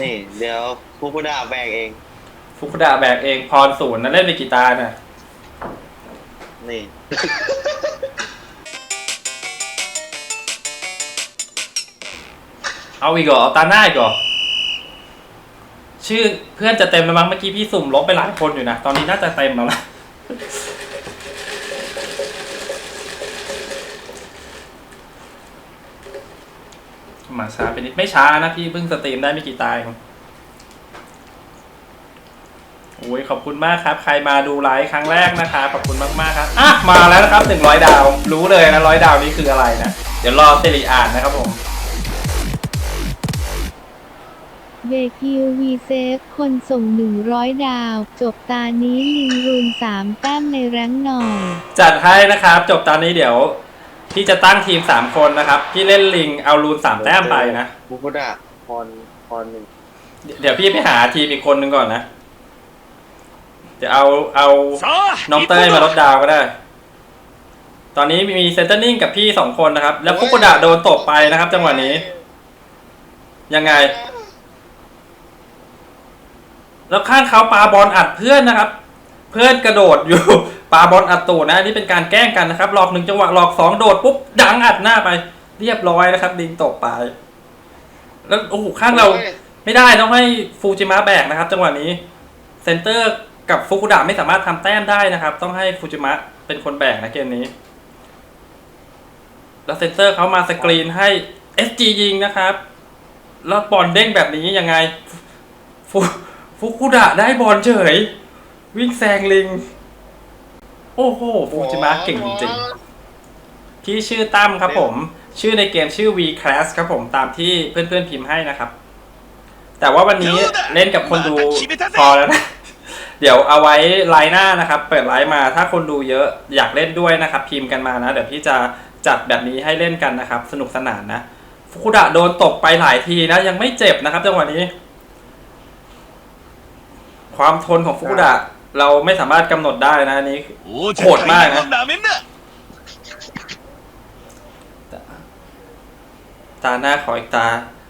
นี่เดี๋ยวผู้พุดาแบกเอง ฟุกุดะแบกเองพรศูนย์นะเล่นไปกี่ตาน่ะ นี่ เอาอีกเหรอเอาตาหน้าอีกเหรอชื่อเพื่อนจะเต็มแล้วมั้งเมื่อกี้พี่สุ่มลบไปหลายคนอยู่นะ ตอนนี้น่าจะเต็มแล้วนะ มาช้าไปนิดไม่ช้านะพี่เพิ่งสตรีมได้ไม่กี่ตายครับโอ้ยขอบคุณมากครับ ใครมาดูไลฟ์ครั้งแรกนะคะขอบคุณมากๆครับอะมาแล้วนะครับหนึ่งร้อยดาว รู้เลยนะร้อยดาวนี้คืออะไรนะ เดี๋ยวรอเตลิอ่านนะครับผมเบคิววีเซฟคนส่ง 100 ดาว จบตานี้ลิงรูน3แต้มในแรงค์หน่อย จัดให้นะครับ จบตอนนี้เดี๋ยว พี่จะตั้งทีมสามคนนะครับ พี่เล่นลิงเอารูนสามแต้มไปนะผู้พุดาพรพรหนึ่งเดี๋ยวพี่ไปหาทีมอีกคนหนึ่งก่อนนะ เดี๋ยวเอาเอาน้องเต้ยมาลดดาวก็ได้ ตอนนี้มีเซนเตอร์นิ่งกับพี่สองคนนะครับ แล้วฟุกุดะโดนตบไปนะครับ จังหวะนี้ ยังไง แล้วข้างเขาปาบอลอัดเพื่อนนะครับ เพื่อนกระโดดอยู่ ปาบอลอัดตูดนะอันนี่เป็นการแกล้งกันนะครับหลอกหนึ่งจังหวะหลอกสองโดดปุ๊บดังอัดหน้าไป เรียบร้อยนะครับ ดิงตกไป แล้วโอ้โหข้างเราไม่ได้ต้องให้ฟูจิมะแบกนะครับ จังหวะนี้เซนเตอร์กับฟุกุดะไม่สามารถทำแต้มได้นะครับ ต้องให้ฟูจิมะเป็นคนแบกนะเกมนี้ แล้วเซนเตอร์เขามาสกรีนให้ SG ยิงนะครับ แล้วบอลเด้งแบบนี้ยังไงฟูฟุกุดะได้บอลเฉย วิ่งแซงลิง โอ้โหฟูจิมะเก่งจริงๆที่ชื่อตั้มครับผม ชื่อในเกมชื่อ V Class ครับผมตามที่เพื่อนๆพิมพ์ให้นะครับ แต่ว่าวันนี้เล่นกับคนดูพอแล้วนะเดี๋ยวเอาไว้ไลน์หน้านะครับ เปิดไลน์มาถ้าคนดูเยอะอยากเล่นด้วยนะครับ พิมพ์กันมานะ เดี๋ยวพี่จะจัดแบบนี้ให้เล่นกันนะครับ สนุกสนานนะฟุกุดะโดนตกไปหลายทีนะ ยังไม่เจ็บนะครับจังหวะนี้ ความทนของฟุกุดะ เราไม่สามารถกำหนดได้นะอันนี้ 王者โหดมากนะ なめんな ตาหน้าขออีกตา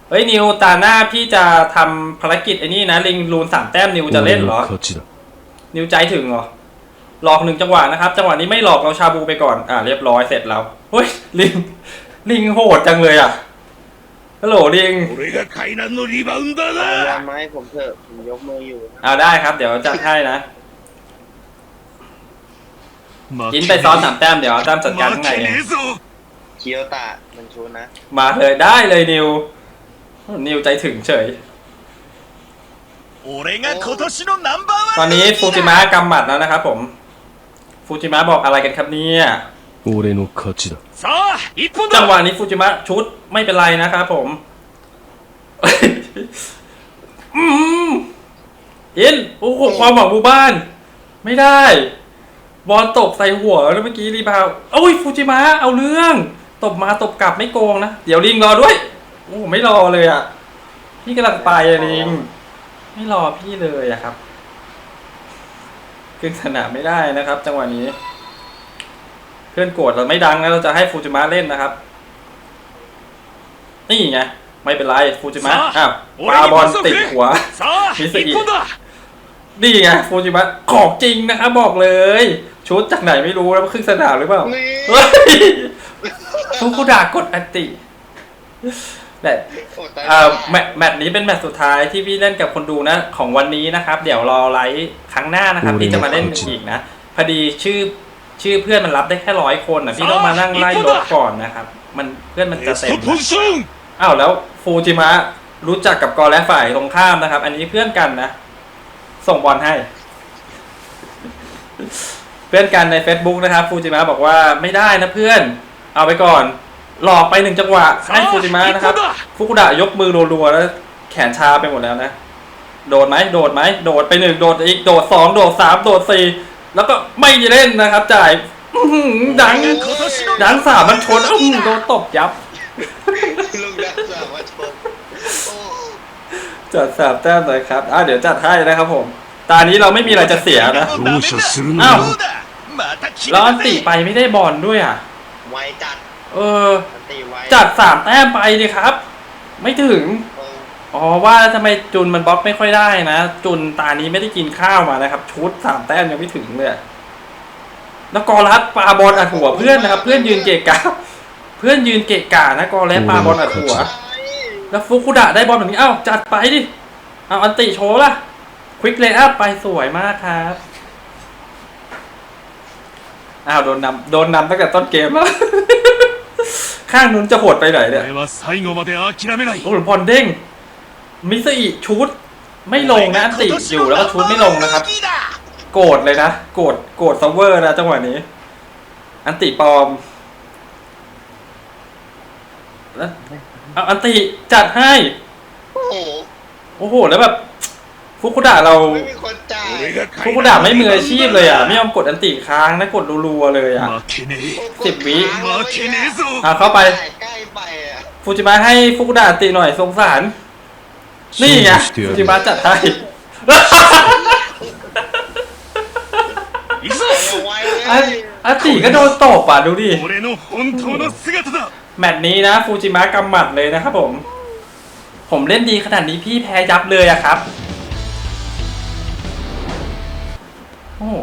เฮ้ยนิวตาหน้าพี่จะทำภารกิจไอ้นี่นะลิงรูนสามแต้มนิวจะเล่นเหรอ 勝ちだ นิวใจถึงเหรอ หลอกหนึ่งจังหวะนะครับ จังหวะนี้ไม่หลอกเราชาบูไปก่อน อ่าเรียบร้อยเสร็จแล้วเฮ้ยลิง ลิงโหดจังเลยอ่ะ ฮัลโหลลิง 俺が海南のリバウンダー เอายา だ มาให้ผมเถอะผมยกมืออยู่นะ เอาได้ครับ เดี๋ยวจัดให้นะ 負 กิน け ไปซ้อนสามแต้มเดี๋ยวตั้มจัดการข้างใน 負け เอง ねえぞ เคียวตะมันชูนะ มาเลยได้เลยนิว นิวใจถึงเฉย 俺が今年のナンバー ต ワ อน ン นี้ฟูจิมะกำหมัดแล้วนะครับผม ฟูจิมะบอกอะไรกันครับเนี่ย 俺の勝ちださあ一本 จังห だ วะนี้ฟูจิมะชุดไม่เป็นไรนะครับผม อืมอินโอ้โหความหวังหมู่บ้าน ไม่ได้ บอลตกใส่หัวแล้วเมื่อกี้รีบาวโอ้ยฟูจิมะเอาเรื่อง ตบมาตบกลับไม่โกงนะ เดี๋ยวลิงรอด้วย โอ้ไม่รอเลยอะ พี่กำลังไปอะลิง ไม่รอพี่เลยอะครับขึ้นสนามไม่ได้นะครับ จังหวะนี้ เพื่อนโกรธเราไม่ดังนะเราจะให้ฟูจิมะเล่นนะครับ นี่ไงไม่เป็นไรฟูจิมะอ้าวปาบอลติดหัวมิสอินี่ไงฟูจิมะของจริงนะครับบอกเลย ชุดจากไหนไม่รู้แล้วครึ่งสนามหรือเปล่าทุกคูด่ากดอันติแต่แมตช์แมตช์นี้เป็นแมตช์สุดท้ายที่พี่เล่นกับคนดูนะ ของวันนี้นะครับ เดี๋ยวรอไลฟ์ครั้งหน้านะครับ พี่จะมาเล่นอีกนะ พอดีชื่อชื่อเพื่อนมันรับได้แค่ร้อยคนนะพี่ต้องมานั่งไล่รถก่อนนะครับ มันเพื่อนมันจะเต็ม!อ้าวแล้วฟูจิมะรู้จักกับกอและฝ่ายตรงข้ามนะครับ อันนี้เพื่อนกันนะ ส่งบอลให้ พื่อนกันใน Facebook นะครับฟูจิมะบอกว่าไม่ได้นะเพื่อน เอาไปก่อน หลอกไปหนึ่งจังหวะให้ฟูจิมะนะครับฟุกุดะยกมือรัวๆแล้วแขนชาไปหมดแล้วนะ โดดไหมโดดไหมโดดไปหนึ่งโดดอีกโดดสองโดดสามโดดสี่แล้วก็ไม่เล่นนะครับ จ่ายดังดังสามมันชนอุ้มโดนตบยับจัดสามแต้มเลยครับอ่าเดี๋ยวจัดให้นะครับผม ตอนนี้เราไม่มีอะไรจะเสียนะ ナメんな容赦するなอ้าว どうだまた決 แล้ว め อัน た ติ ぜ ไปไม่ได้บอลด้วยอ่ะ ไวจัด เออ มันตีไว จัดสามแต้มไปดิครับ ไม่ถึง เออ อ๋อว่าแล้วทำไมจุนมันบล็อกไม่ค่อยได้นะ จุนตานี้ไม่ได้กินข้าวมานะครับ ชุดสามแต้มยังไม่ถึงเลยอะแล้วกอรัสปาบอลอัดหัวเพื่อนนะครับ เพื่อนยืนเกะกะ เพื่อนยืนเกะกะนะกอรัสปาบอลอัดหัว แล้วฟุกุดะได้บอลแบบนี้ เอ้า จัดไปดิ เอาอันติโชว์ล่ะ ควิกเลย์อัพไปสวยมากครับ อ้าว โดนนำโดนนำตั้งแต่ต้นเกมแล้ว ข้างนู้นจะโหดไปไหนเนี่ยโอ้โหพอลเด้งมิสอิชุดไม่ลงนะติอยู่แล้วก็ชุดไม่ลงนะครับ โกรธเลยนะ โกรธโกรธซาวเวอร์นะจังหวะนี้ อันติปลอมแล้วเอาอันติจัดให้ โอ้โหแล้วแบบ ฟุกุดาเราไม่คนจ่าฟุกุดะไม่มืออาชีพเลยอะ ไม่ยอมกดอันติค้างนะกดรัวๆเลยอะสิบวิอะเข้าไปฟูจิมะให้ฟุกุดะอันติหน่อยสงสาร นี่ไงฟูจิมะจัดให้อาติก็โดนตบอะดูดิ แมตช์นี้นะฟูจิมะกำหมัดเลยนะครับผม ผมเล่นดีขนาดนี้พี่แพ้ยับเลยอะครับ อ้โห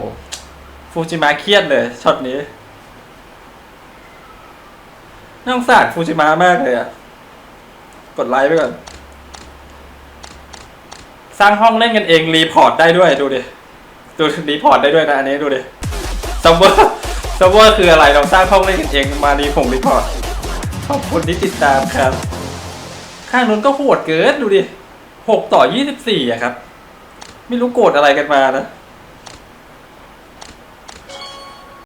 ฟูจิมะเครียดเลยช็อตนี้น่าสงสารฟูจิมะมากเลยอะกดไลค์ไปก่อน สร้างห้องเล่นกันเองรีพอร์ตได้ด้วยดูดิดูรีพอร์ตได้ด้วยนะอันนี้ดูดิซัมเวอร์ซัมเวอร์คืออะไรเราสร้างห้องเล่นกันเองมารีผมรีพอร์ตขอบคุณที่ติดตามครับ ข้างนู้นก็โหดเกินดูดิหกต่อยี่สิบสี่อะครับ ไม่รู้โกรธอะไรกันมานะ